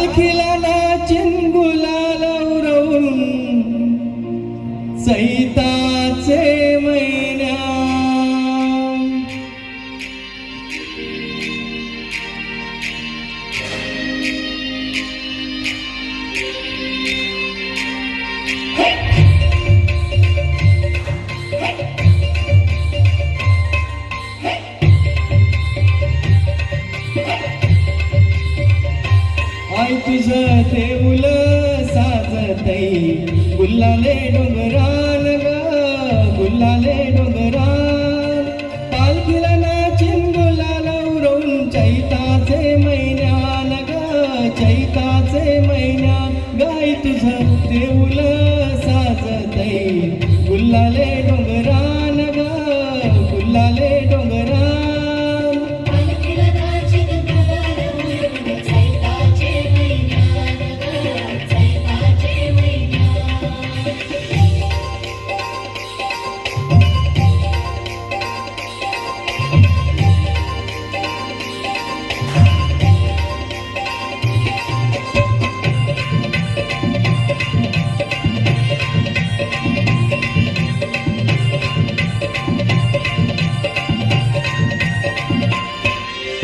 पालखीला नाचिन गुलाल उरवून सैताचे महिन्या Hey! I तुझं देऊल साजतई गुल्लाले डोंगरान ग गुल्लाले डोंगरान पालखीला ना गुलाला लवरून चैताचे महिन्यान ग चैताचे महिन्यान गाय तुझं देऊल साजतई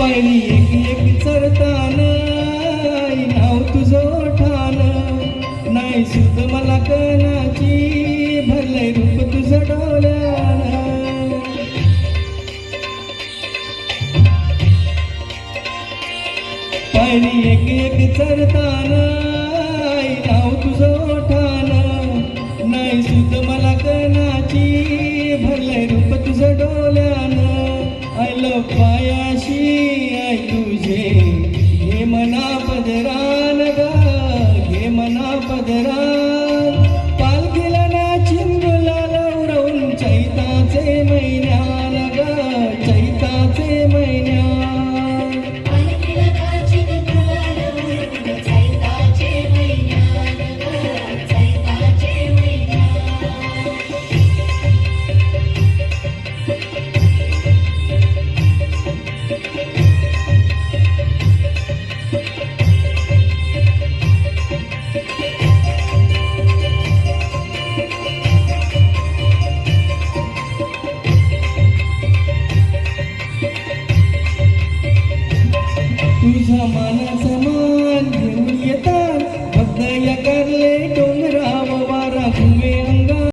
पहिली एक एक चरतान. नाव तुझं ठाण नाही सुद मला कणाची. भरले रूप तुझं डोल्यान पहिली एक एक चरताना.